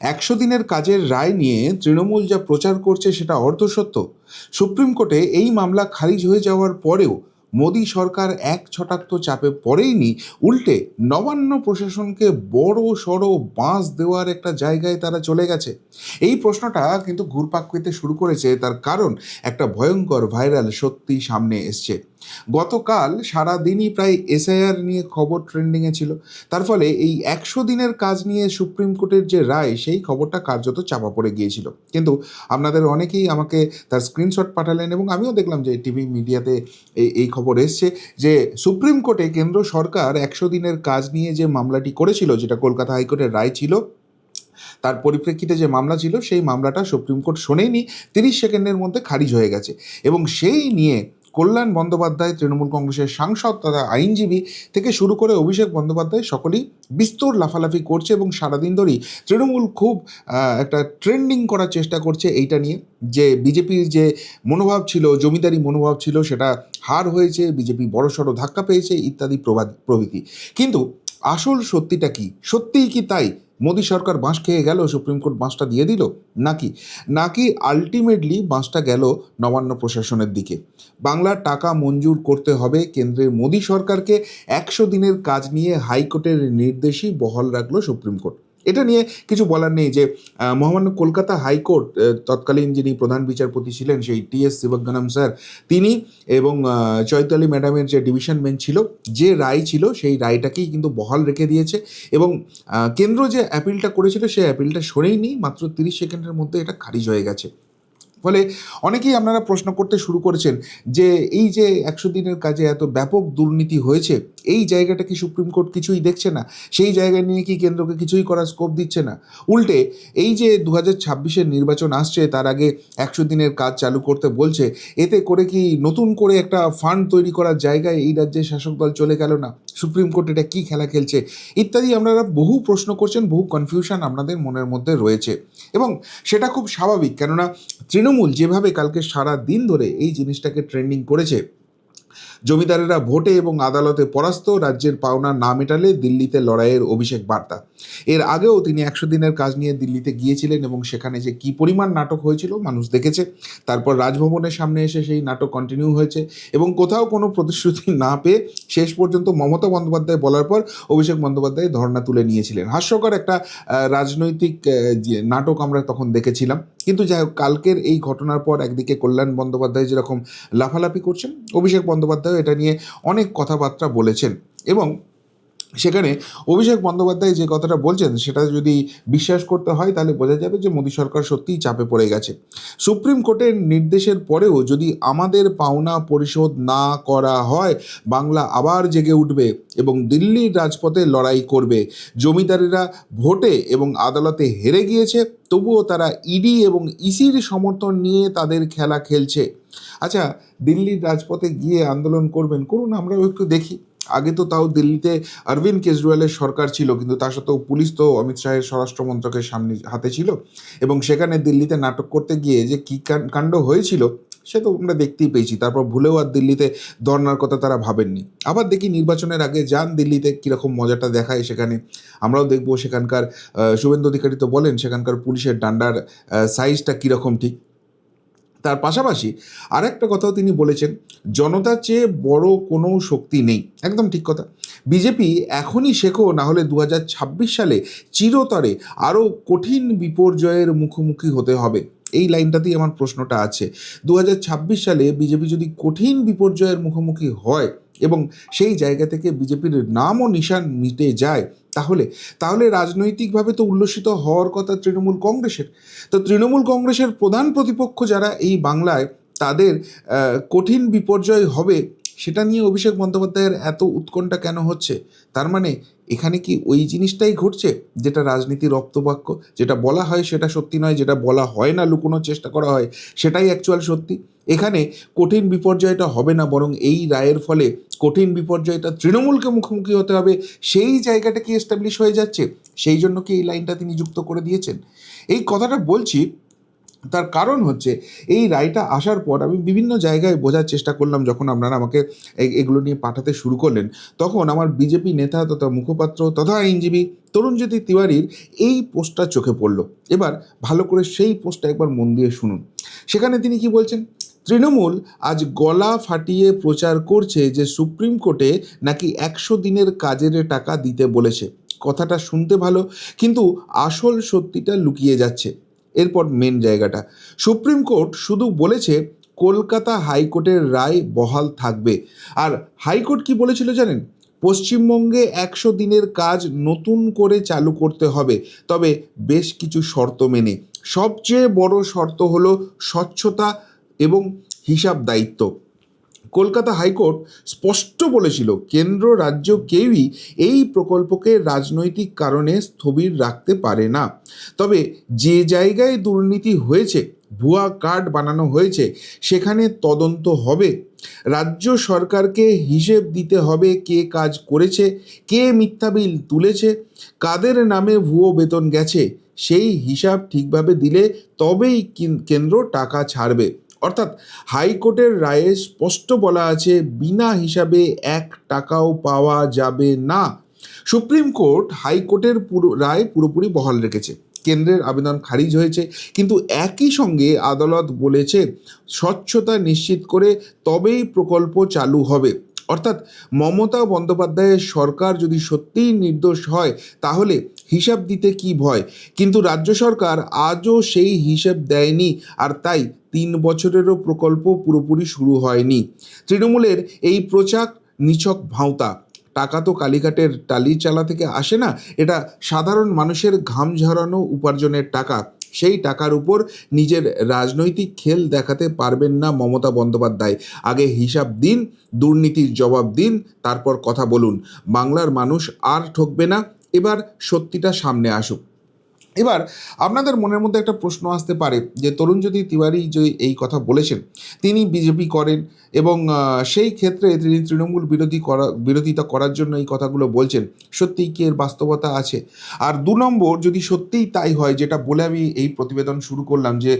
একশো দিনের কাজের রায় নিয়ে তৃণমূল যা প্রচার করছে সেটা অর্ধসত্য। সুপ্রিম কোর্টে এই মামলা খারিজ হয়ে যাওয়ার পরেও মোদী সরকার এক ছটাক্ত চাপে পড়েইনি, উল্টে নবান্ন প্রশাসনকে বড় সড় বাঁশ দেওয়ার একটা জায়গায় তারা চলে গেছে। এই প্রশ্নটা কিন্তু ঘুরপাক পেতে শুরু করেছে, তার কারণ একটা ভয়ঙ্কর ভাইরাল সত্যি সামনে এসছে। গতকাল সারা দিনই প্রায় এসআইআর নিয়ে খবর ট্রেন্ডিংয়ে ছিল। তার ফলে এই একশো দিনের কাজ নিয়ে সুপ্রিম কোর্টের যে রায়, সেই খবরটা কার্যত চাপা পড়ে গিয়েছিল। কিন্তু আপনাদের অনেকেই আমাকে তার স্ক্রিনশট পাঠালেন এবং আমিও দেখলাম যে টিভি মিডিয়াতে এই এই খবর এসছে যে সুপ্রিম কোর্টে কেন্দ্র সরকার একশো দিনের কাজ নিয়ে যে মামলাটি করেছিল, যেটা কলকাতা হাইকোর্টের রায় ছিল, তার পরিপ্রেক্ষিতে যে মামলা ছিল, সেই মামলাটা সুপ্রিম কোর্ট শোনেনি, তিরিশ সেকেন্ডের মধ্যে খারিজ হয়ে গেছে। এবং সেই নিয়ে কল্যাণ বন্দ্যোপাধ্যায় তৃণমূল কংগ্রেসের সাংসদ তথা আইনজীবী থেকে শুরু করে অভিষেক বন্দ্যোপাধ্যায় সকলেই বিস্তর লাফালাফি করছে এবং সারাদিন ধরেই তৃণমূল খুব একটা ট্রেন্ডিং করার চেষ্টা করছে এইটা নিয়ে। যে বিজেপির যে মনোভাব ছিল, জমিদারি মনোভাব ছিল, সেটা হার হয়েছে, বিজেপি বড়সড় ধাক্কা পেয়েছে ইত্যাদি প্রবাদ- প্রভৃতি। কিন্তু আসল সত্যিটা কি? সত্যিই কি তাই? মোদী সরকার বাঁশ খেয়ে গেল, সুপ্রিম কোর্ট বাঁশটা দিয়ে দিল? নাকি? নাকি আলটিমেটলি বাঁশটা গেল নবান্ন প্রশাসনের দিকে? বাংলার টাকা মঞ্জুর করতে হবে কেন্দ্রের মোদী সরকারকে। একশো দিনের কাজ নিয়ে হাইকোর্টের নির্দেশই বহাল রাখল সুপ্রিম কোর্ট। এটা নিয়ে কিছু বলার নেই যে মহামান্য কলকাতা হাইকোর্ট তৎকালীন যিনি প্রধান বিচারপতি ছিলেন সেই টি এস শিবজ্ঞানম স্যার, তিনি এবং চৈতালি ম্যাডামের যে ডিভিশন বেঞ্চ ছিল, যে রায় ছিল সেই রায়টাকেই কিন্তু বহাল রেখে দিয়েছে এবং কেন্দ্র যে অ্যাপিলটা করেছিল সেই অ্যাপিলটা সরেইনি মাত্র তিরিশ সেকেন্ডের মধ্যে এটা খারিজ হয়ে গেছে। ফলে অনেকেই আপনারা প্রশ্ন করতে শুরু করেছেন যে, এই যে একশো দিনের কাজে এত ব্যাপক দুর্নীতি হয়েছে এই জায়গাটা কি সুপ্রিম কোর্ট কিছুই দেখছে না? সেই জায়গা নিয়ে কি কেন্দ্রকে কিছুই করার স্কোপ দিচ্ছে না? উল্টে, এই যে দু হাজার ছাব্বিশের নির্বাচন আসছে, তার আগে একশো দিনের কাজ চালু করতে বলছে, এতে করে কি নতুন করে একটা ফান্ড তৈরি করার জায়গায় এই রাজ্যের শাসক দল চলে গেল না? সুপ্রিম কোর্ট এটা কী খেলা খেলছে? ইত্যাদি আপনারা বহু প্রশ্ন করছেন, বহু কনফিউশন আপনাদের মনের মধ্যে রয়েছে। এবং সেটা খুব স্বাভাবিক, কেননা তৃণমূল যেভাবে কালকে সারা দিন ধরে এই জিনিসটাকে ট্রেন্ডিং করেছে জমিদারেরা ভোটে এবং আদালতে পরাস্ত রাজ্যের পাওনা না মেটালে দিল্লিতে লড়াইয়ের অভিষেক বার্তা। এর আগেও তিনি একশো দিনের কাজ নিয়ে দিল্লিতে গিয়েছিলেন এবং সেখানে যে কী পরিমাণ নাটক হয়েছিল মানুষ দেখেছে। তারপর রাজভবনের সামনে এসে সেই নাটক কন্টিনিউ হয়েছে এবং কোথাও কোনো প্রতিশ্রুতি না পেয়ে শেষ পর্যন্ত মমতা বন্দ্যোপাধ্যায় বলার পর অভিষেক বন্দ্যোপাধ্যায় ধর্ণা তুলে নিয়েছিলেন। হাস্যকর একটা রাজনৈতিক যে নাটক আমরা তখন দেখেছিলাম। কিন্তু যাই হোক, কালকের এই ঘটনার পর একদিকে কল্যাণ বন্দ্যোপাধ্যায় যেরকম লাফালাফি করছেন, অভিষেক বন্দ্যোপাধ্যায় এটা নিয়ে অনেক কথাবার্তা বলেছেন এবং সেখানে অভিষেক বন্দ্যোপাধ্যায় যে কথাটা বলছেন, সেটা যদি বিশ্বাস করতে হয়, তাহলে বোঝা যাবে যে মোদী সরকার সত্যিই চাপে পড়ে গেছে। সুপ্রিম কোর্টের নির্দেশের পরেও যদি আমাদের পাওনা পরিশোধ না করা হয়, বাংলা আবার জেগে উঠবে এবং দিল্লির রাজপথে লড়াই করবে। জমিদারেরা ভোটে এবং আদালতে হেরে গিয়েছে, তবুও তারা ইডি এবং ইসির সমর্থন নিয়ে তাদের খেলা খেলছে। আচ্ছা দিল্লির রাজপথে গিয়ে আন্দোলন করবেন, করুন, আমরাও একটু দেখি। আগে তো তাও দিল্লিতে অরবিন্দ কেজরিওয়ালের সরকার ছিল, কিন্তু তার সাথেও পুলিশ তো অমিত শাহের স্বরাষ্ট্র মন্ত্রকের সামনে হাতে ছিল এবং সেখানে দিল্লিতে নাটক করতে গিয়ে যে কী কাণ্ড হয়েছিল সে তো আমরা দেখতেই পেয়েছি। তারপর ভুলেও আর দিল্লিতে ধর্নার কথা তারা ভাবেননি। আবার দেখি নির্বাচনের আগে যান দিল্লিতে কীরকম মজাটা দেখায় সেখানে। আমরাও দেখব সেখানকার শুভেন্দু অধিকারী তো বলেন সেখানকার পুলিশের ডান্ডার সাইজটা কীরকম ঠিক তার পাশাপাশি আরেকটা কথাও তিনি বলেছেন, জনতার চেয়ে বড় কোনো শক্তি নেই। একদম ঠিক কথা। বিজেপি এখনই শেখো না হলে দু হাজার ছাব্বিশ সালে চিরতরে আরও কঠিন বিপর্যয়ের মুখোমুখি হতে হবে। এই লাইনটাতেই আমার প্রশ্নটা আছে। দু হাজার ছাব্বিশ সালে বিজেপি যদি কঠিন বিপর্যয়ের মুখোমুখি হয় এবং সেই জায়গা থেকে বিজেপির নাম ও নিশান মিটে যায়, তাহলে? তাহলে রাজনৈতিকভাবে তো উল্লসিত হওয়ার কথা তৃণমূল কংগ্রেসের। তো তৃণমূল কংগ্রেসের প্রধান প্রতিপক্ষ যারা এই বাংলায়, তাদের কঠিন বিপর্যয় হবে, সেটা নিয়ে অভিষেক বন্দ্যোপাধ্যায়ের এত উৎকণ্ঠা কেন হচ্ছে? তার মানে এখানে কি ওই জিনিসটাই ঘটছে, যেটা রাজনীতির রক্তবাক্য, যেটা বলা হয় সেটা সত্যি নয়, যেটা বলা হয় না, লুকোনোর চেষ্টা করা হয়, সেটাই অ্যাকচুয়াল সত্যি? এখানে কঠিন বিপর্যয়টা হবে না, বরং এই রায়ের ফলে কঠিন বিপর্যয়টা তৃণমূলকে মুখোমুখি হতে হবে। সেই জায়গাটা কি এস্টাবলিশ হয়ে যাচ্ছে? সেই জন্য কি এই লাইনটা তিনি যুক্ত করে দিয়েছেন? এই কথাটা বলছি, তার কারণ হচ্ছে এই রায়টা আসার পর আমি বিভিন্ন জায়গায় বোঝার চেষ্টা করলাম যখন আপনারা আমাকে এগুলো নিয়ে পাঠাতে শুরু করলেন। তখন আমার বিজেপি নেতা তথা মুখপাত্র তথা আইনজীবী তরুণজ্যোতি তিওয়ারির এই পোস্টটা চোখে পড়ল। এবার ভালো করে সেই পোস্টটা একবার মন দিয়ে শুনুন। সেখানে তিনি কি বলছেন? তৃণমূল আজ গলা ফাটিয়ে প্রচার করছে যে সুপ্রিম কোর্টে নাকি একশো দিনের কাজের টাকা দিতে বলেছে। কথাটা শুনতে ভালো, কিন্তু আসল সত্যিটা লুকিয়ে যাচ্ছে। এরপর মেন জায়গাটা। সুপ্রিম কোর্ট শুধু বলেছে কলকাতা হাইকোর্টের রায় বহাল থাকবে। আর হাইকোর্ট কি বলেছিল জানেন? পশ্চিমবঙ্গে একশো দিনের কাজ নতুন করে চালু করতে হবে, তবে বেশ কিছু শর্ত মেনে। সবচেয়ে বড় শর্ত হলো স্বচ্ছতা এবং হিসাব দায়িত্ব। কলকাতা হাইকোর্ট স্পষ্ট বলেছিল, কেন্দ্র, রাজ্য কেউই এই প্রকল্পকে রাজনৈতিক কারণে স্থবির রাখতে পারে না। তবে যে জায়গায় দুর্নীতি হয়েছে, ভুয়া কার্ড বানানো হয়েছে, সেখানে তদন্ত হবে। রাজ্য সরকারকে হিসেব দিতে হবে কে কাজ করেছে, কে মিথ্যা বিল তুলেছে, কাদের নামে ভুয়ো বেতন গেছে, সেই হিসাব ঠিকভাবে দিলে তবেই কিন- কেন্দ্র টাকা ছাড়বে। অর্থাৎ হাইকোর্টের রায়ে স্পষ্ট বলা আছে, বিনা হিসাবে এক টাকাও পাওয়া যাবে না। সুপ্রিম কোর্ট হাইকোর্টের পুরো রায় পুরোপুরি বহাল রেখেছে। কেন্দ্রের আবেদন খারিজ হয়েছে, কিন্তু একই সঙ্গে আদালত বলেছে, স্বচ্ছতা নিশ্চিত করে তবেই প্রকল্প চালু হবে। অর্থাৎ মমতা বন্দ্যোপাধ্যায়ের সরকার যদি সত্যিই নির্দোষ হয়, তাহলে হিসাব দিতে কি ভয়? কিন্তু রাজ্য সরকার আজও সেই হিসাব দেয়নি আর তাই তিন বছরেরও প্রকল্প পুরোপুরি শুরু হয়নি। তৃণমূলের এই প্রচার নিছক ভাঁওতা। টাকা তো কালীঘাটের টালি চালা থেকে আসে না, এটা সাধারণ মানুষের ঘাম ঝরানো উপার্জনের টাকা। সেই টাকার উপর নিজের রাজনৈতিক খেল দেখাতে পারবেন না মমতা বন্দ্যোপাধ্যায়। আগে হিসাব দিন, দুর্নীতির জবাব দিন, তারপর কথা বলুন। বাংলার মানুষ আর ঠকবে না। এবার সত্যিটা সামনে আসুক। এবার আপনাদের মনের মধ্যে একটা প্রশ্ন আসতে পারে, যে তরুণজ্যোতি তিওয়ারি যে এই কথা বলেছেন, তিনি বিজেপি করেন এবং সেই ক্ষেত্রে তিনি তৃণমূল বিরোধী করা, বিরোধিতা করার জন্য এই কথাগুলো বলছেন, সত্যিই কি এর বাস্তবতা আছে? আর দু নম্বর, যদি সত্যিই তাই হয়, যেটা বলে আমি এই প্রতিবেদন শুরু করলাম, যে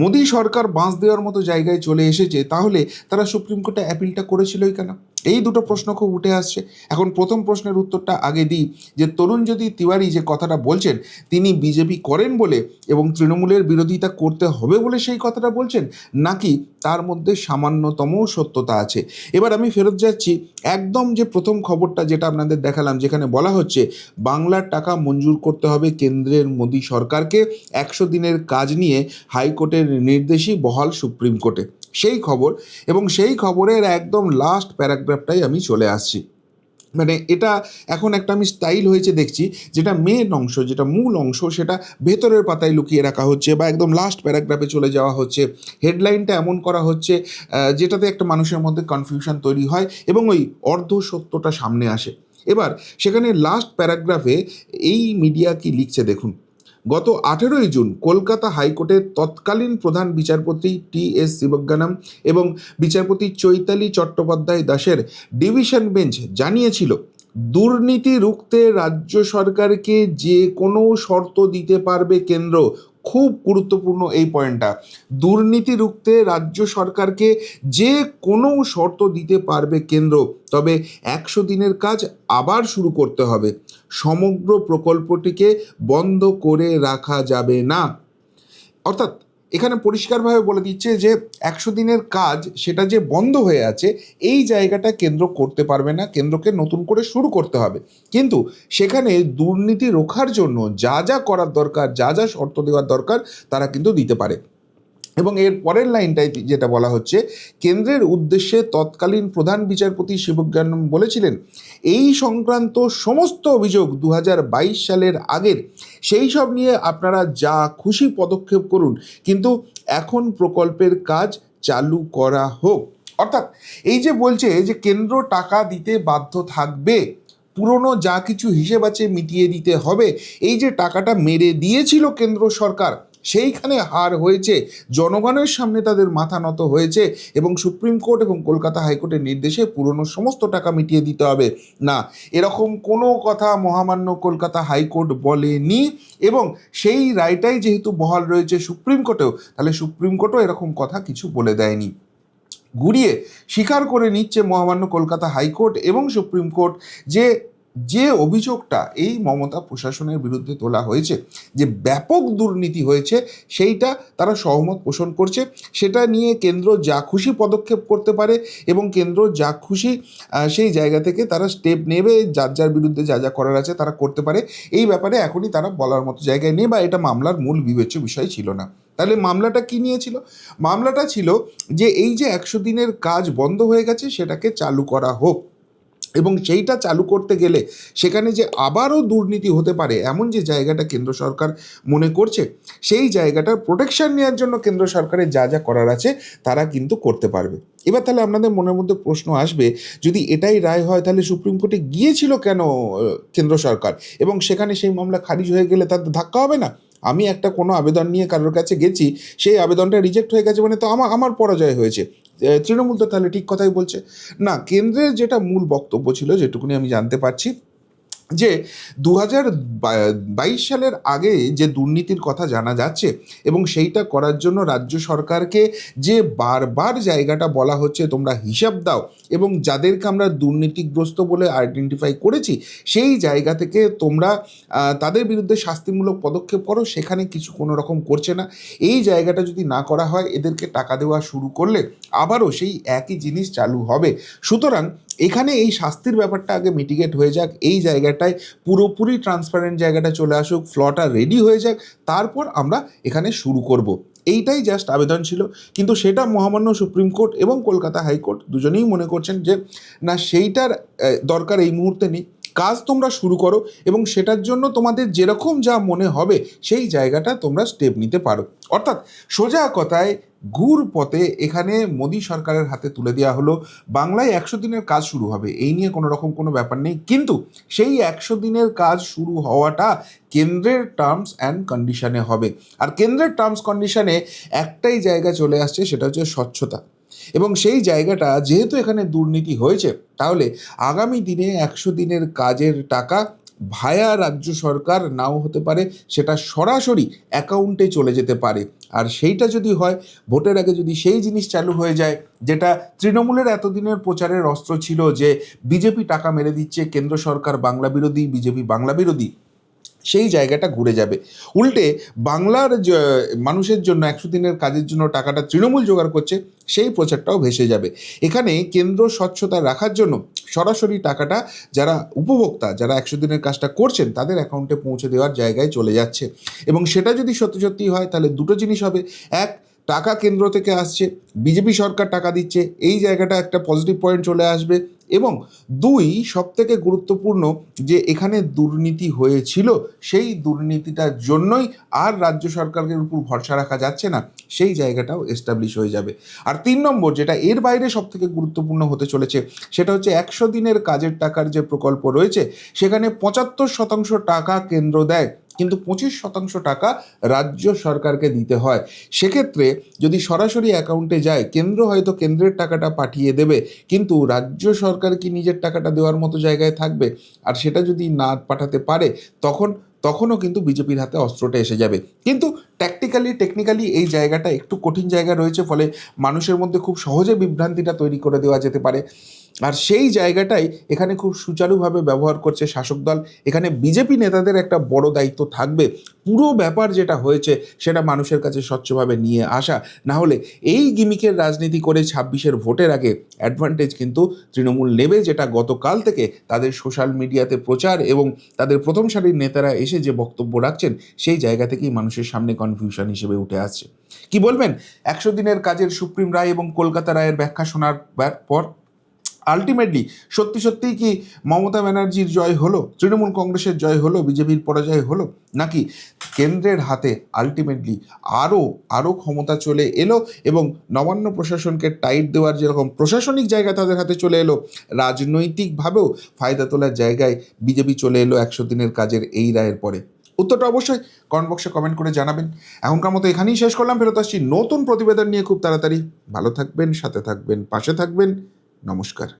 মোদী সরকার বাঁশ দেওয়ার মতো জায়গায় চলে এসেছে, তাহলে তারা সুপ্রিম কোর্টে অ্যাপিলটা করেছিলই কেন? এই দুটো প্রশ্ন খুব উঠে আসছে। এখন প্রথম প্রশ্নের উত্তরটা আগে দিই, যে তরুণজ্যোতি তিওয়ারি যে কথাটা বলছেন, তিনি বিজেপি করেন বলে এবং তৃণমূলের বিরোধিতা করতে হবে বলে সেই কথাটা বলছেন, নাকি তার মধ্যে সামান্যতম সত্যতা আছে? এবার আমি ফেরত যাচ্ছি, একদম যে প্রথম খবরটা যেটা আপনাদের দেখালাম, যেখানে বলা হচ্ছে, বাংলার টাকা মঞ্জুর করতে হবে কেন্দ্রের মোদী সরকারকে, একশো দিনের কাজ নিয়ে হাইকোর্টের নির্দেশই বহাল সুপ্রিম কোর্টে। সেই খবর এবং সেই খবরের একদম লাস্ট প্যারাগ্রাফটাই আমি চলে আসছি। মানে এটা এখন একটা আমি স্টাইল হয়েছে দেখছি, যেটা মেন অংশ, যেটা মূল অংশ, সেটা ভেতরের পাতায় লুকিয়ে রাখা হচ্ছে বা একদম লাস্ট প্যারাগ্রাফে চলে যাওয়া হচ্ছে। হেডলাইনটা এমন করা হচ্ছে যেটাতে একটা মানুষের মধ্যে কনফিউশন তৈরি হয় এবং ওই অর্ধ সত্যটা সামনে আসে। এবার, সেখানে লাস্ট প্যারাগ্রাফে এই মিডিয়া কি লিখছে দেখুন। গত আঠেরোই জুন কলকাতা হাইকোর্টের তৎকালীন প্রধান বিচারপতি টি এস শিবজ্ঞানম এবং বিচারপতি চৈতালি চট্টোপাধ্যায় দাসের ডিভিশন বেঞ্চ জানিয়েছিল, দুর্নীতি রুখতে রাজ্য সরকারকে যে কোনো শর্ত দিতে পারবে কেন্দ্র খুব গুরুত্বপূর্ণ এই পয়েন্টটা দুর্নীতি রুখতে রাজ্য সরকারকে যে কোনো শর্ত দিতে পারবে কেন্দ্র, তবে একশো দিনের কাজ আবার শুরু করতে হবে। সমগ্র প্রকল্পটিকে বন্ধ করে রাখা যাবে না। অর্থাৎ এখানে পরিষ্কারভাবে বলে দিচ্ছে যে একশো দিনের কাজ সেটা যে বন্ধ হয়ে আছে, এই জায়গাটা কেন্দ্র করতে পারবে না, কেন্দ্রকে নতুন করে শুরু করতে হবে। কিন্তু সেখানে দুর্নীতি রোখার জন্য যা যা করার দরকার, যা যা শর্ত দেওয়ার দরকার, তারা কিন্তু দিতে পারে। এবং এর পরের লাইনটাই যেটা বলা হচ্ছে, কেন্দ্রের উদ্দেশ্যে তৎকালীন প্রধান বিচারপতি শিবজ্ঞানম বলেছিলেন, এই সংক্রান্ত সমস্ত অভিযোগ দু হাজার বাইশ সালের আগের, সেই সব নিয়ে আপনারা যা খুশি পদক্ষেপ করুন, কিন্তু এখন প্রকল্পের কাজ চালু করা হোক। অর্থাৎ এই যে বলছে যে কেন্দ্র টাকা দিতে বাধ্য থাকবে, পুরনো যা কিছু হিসেব আছে মিটিয়ে দিতে হবে, এই যে টাকাটা মেরে দিয়েছিল কেন্দ্র সরকার সেইখানে হার হয়েছে। জনগণের সামনে তাদের মাথা নত হয়েছে এবং সুপ্রিম কোর্ট এবং কলকাতা হাইকোর্টের নির্দেশে পুরনো সমস্ত টাকা মিটিয়ে দিতে হবে। না, এরকম কোনো কথা মহামান্য কলকাতা হাইকোর্ট বলেনি এবং সেই রায়টাই যেহেতু বহাল রয়েছে সুপ্রিম কোর্টেও, তাহলে সুপ্রিম কোর্টও এরকম কথা কিছু বলে দেয়নি। ঘুরিয়ে স্বীকার করে নিচ্ছে মহামান্য কলকাতা হাইকোর্ট এবং সুপ্রিম কোর্ট যে যে অভিযোগটা এই মমতা প্রশাসনের বিরুদ্ধে তোলা হয়েছে, যে ব্যাপক দুর্নীতি হয়েছে, সেইটা তারা সহমত পোষণ করছে। সেটা নিয়ে কেন্দ্র যা খুশি পদক্ষেপ করতে পারে এবং কেন্দ্র যা খুশি সেই জায়গা থেকে তারা স্টেপ নেবে, যার যার বিরুদ্ধে যা যা করার আছে তারা করতে পারে। এই ব্যাপারে এখনই তারা বলার মতো জায়গায় নেই বা এটা মামলার মূল বিবেচ্য বিষয় ছিল না। তাহলে মামলাটা কি নিয়েছিল মামলাটা ছিল যে এই যে একশো দিনের কাজ বন্ধ হয়ে গেছে, সেটাকে চালু করা হোক। এবং সেইটা চালু করতে গেলে সেখানে যে আবারও দুর্নীতি হতে পারে, এমন যে জায়গাটা কেন্দ্র সরকার মনে করছে, সেই জায়গাটার প্রোটেকশন নেওয়ার জন্য কেন্দ্র সরকারের যা যা করার আছে তারা কিন্তু করতে পারবে। এবার তাহলে আপনাদের মনের মধ্যে প্রশ্ন আসবে, যদি এটাই রায় হয় তাহলে সুপ্রিম কোর্টে গিয়েছিল কেন কেন্দ্র সরকার? এবং সেখানে সেই মামলা খারিজ হয়ে গেলে তার ধাক্কা হবে না? আমি একটা কোনো আবেদন নিয়ে কারোর কাছে গেছি, সেই আবেদনটা রিজেক্ট হয়ে গেছে মানে তো আমার আমার পরাজয় হয়েছে। তৃণমূল তো তাহলে ঠিক কথাই বলছে। না, কেন্দ্রের যেটা মূল বক্তব্য ছিল, যেটুকুনি আমি জানতে পারছি যে দু বাইশ সালের আগে যে দুর্নীতির কথা জানা যাচ্ছে এবং সেইটা করার জন্য রাজ্য সরকারকে যে বারবার জায়গাটা বলা হচ্ছে তোমরা হিসাব দাও এবং যাদেরকে আমরা দুর্নীতিগ্রস্ত বলে আইডেন্টিফাই করেছি, সেই জায়গা থেকে তোমরা তাদের বিরুদ্ধে শাস্তিমূলক পদক্ষেপ করো, সেখানে কিছু কোনো রকম করছে না। এই জায়গাটা যদি না করা হয়, এদেরকে টাকা দেওয়া শুরু করলে আবারও সেই একই জিনিস চালু হবে। সুতরাং এখানে এই শাস্তির ব্যাপারটা আগে মিটিগেট হয়ে যাক, এই জায়গাটায় পুরোপুরি ট্রান্সপারেন্ট জায়গাটা চলে আসুক ফ্লটা রেডি হয়ে যাক, তারপর আমরা এখানে শুরু করব। এইটাই জাস্ট আবেদন ছিল। কিন্তু সেটা মহামান্য সুপ্রিম কোর্ট এবং কলকাতা হাইকোর্ট দুজনেই মনে করছেন যে, না, সেইটার দরকার এই মুহূর্তে নেই। কাজ তোমরা শুরু করো এবং সেটার জন্য তোমাদের যেরকম যা মনে হবে, সেই জায়গাটা তোমরা স্টেপ নিতে পারো। অর্থাৎ সোজা কথায় ঘুর পথে এখানে মোদী সরকারের হাতে তুলে দেওয়া হলো। বাংলায় একশো দিনের কাজ শুরু হবে, এই নিয়ে কোনো রকম কোনো ব্যাপার নেই। কিন্তু সেই একশো দিনের কাজ শুরু হওয়াটা কেন্দ্রের টার্মস অ্যান্ড কন্ডিশনে হবে। আর কেন্দ্রের টার্মস কন্ডিশনে একটাই জায়গা চলে আসছে, সেটা হচ্ছে স্বচ্ছতা। এবং সেই জায়গাটা যেহেতু এখানে দুর্নীতি হয়েছে, তাহলে আগামী দিনে একশো দিনের কাজের টাকা ভায়া রাজ্য সরকার নাও হতে পারে, সেটা সরাসরি অ্যাকাউন্টে চলে যেতে পারে। আর সেইটা যদি হয়, ভোটের আগে যদি সেই জিনিস চালু হয়ে যায়, যেটা তৃণমূলের এতদিনের প্রচারের অস্ত্র ছিল যে, বিজেপি টাকা মেরে দিচ্ছে, কেন্দ্র সরকার বাংলা বিরোধী, বিজেপি বাংলা বিরোধী সেই জায়গাটা ঘুরে যাবে। উল্টে বাংলার মানুষের জন্য একশো দিনের কাজের জন্য টাকাটা তৃণমূল জোগাড় করছে, সেই প্রচারটাও ভেসে যাবে। এখানে কেন্দ্র স্বচ্ছতা রাখার জন্য সরাসরি টাকাটা যারা উপভোক্তা, যারা একশো দিনের কাজটা করছেন, তাদের অ্যাকাউন্টে পৌঁছে দেওয়ার জায়গায় চলে যাচ্ছে। এবং সেটা যদি সত্যি সত্যি হয়, তাহলে দুটো জিনিস হবে। এক টাকা কেন্দ্র থেকে আসছে, বিজেপি সরকার টাকা দিচ্ছে, এই জায়গাটা একটা পজিটিভ পয়েন্ট চলে আসবে এবং দুই সবথেকে গুরুত্বপূর্ণ যে এখানে দুর্নীতি হয়েছিল, সেই দুর্নীতিটার জন্যই আর রাজ্য সরকারের উপর ভরসা রাখা যাচ্ছে না, সেই জায়গাটাও এস্টাবলিশ হয়ে যাবে। আর তিন নম্বর যেটা এর বাইরে সবথেকে গুরুত্বপূর্ণ হতে চলেছে, সেটা হচ্ছে একশো দিনের কাজের টাকার যে প্রকল্প রয়েছে, সেখানে পঁচাত্তর শতাংশ টাকা কেন্দ্র দেয় কিন্তু পঁচিশ শতাংশ টাকা রাজ্য সরকারকে দিতে হয়। সেক্ষেত্রে যদি সরাসরি অ্যাকাউন্টে যায়, কেন্দ্র হয়তো কেন্দ্রের টাকাটা পাঠিয়ে দেবে, কিন্তু রাজ্য সরকার কি নিজের টাকাটা দেওয়ার মতো জায়গায় থাকবে? আর সেটা যদি না পাঠাতে পারে, তখন, তখনও কিন্তু বিজেপির হাতে অস্ত্রটা এসে যাবে। কিন্তু ট্যাকটিক্যালি টেকনিক্যালি এই জায়গাটা একটু কঠিন জায়গা রয়েছে, ফলে মানুষের মধ্যে খুব সহজে বিভ্রান্তিটা তৈরি করে দেওয়া যেতে পারে। আর সেই জায়গাটাই এখানে খুব সুচারুভাবে ব্যবহার করছে শাসক দল। এখানে বিজেপি নেতাদের একটা বড় দায়িত্ব থাকবে। পুরো ব্যাপার যেটা হয়েছে সেটা মানুষের কাছে স্বচ্ছভাবে নিয়ে আসা। না হলে এই গিমিকের রাজনীতি করে ছাব্বিশের ভোটের আগে অ্যাডভান্টেজ কিন্তু তৃণমূল নেবে যেটা গতকাল থেকে তাদের সোশ্যাল মিডিয়াতে প্রচার এবং তাদের প্রথম সারির নেতারা এসে যে বক্তব্য রাখছেন সেই জায়গা থেকেই মানুষের সামনে কনফিউশন হিসেবে উঠে আসছে। কি বলবেন? একশো দিনের কাজের সুপ্রিম রায় এবং কলকাতা রায়ের ব্যাখ্যা শোনার পর আলটিমেটলি সত্যি সত্যিই কি মমতা ব্যানার্জির জয় হলো? তৃণমূল কংগ্রেসের জয় হলো? বিজেপির পরাজয় হলো? নাকি কেন্দ্রের হাতে আলটিমেটলি আরও আরও ক্ষমতা চলে এলো এবং নবান্ন প্রশাসনকে টাইট দেওয়ার যেরকম প্রশাসনিক জায়গা তাদের হাতে চলে এলো, রাজনৈতিকভাবেও ফায়দা তোলার জায়গায় বিজেপি চলে এলো একশো দিনের কাজের এই রায়ের পরে। উত্তরটা অবশ্যই কমেন্ট বক্সে কমেন্ট করে জানাবেন। এখনকার মতো এখানেই শেষ করলাম, ফেরত আসছি নতুন প্রতিবেদন নিয়ে খুব তাড়াতাড়ি। ভালো থাকবেন, সাথে থাকবেন, পাশে থাকবেন। নমস্কার।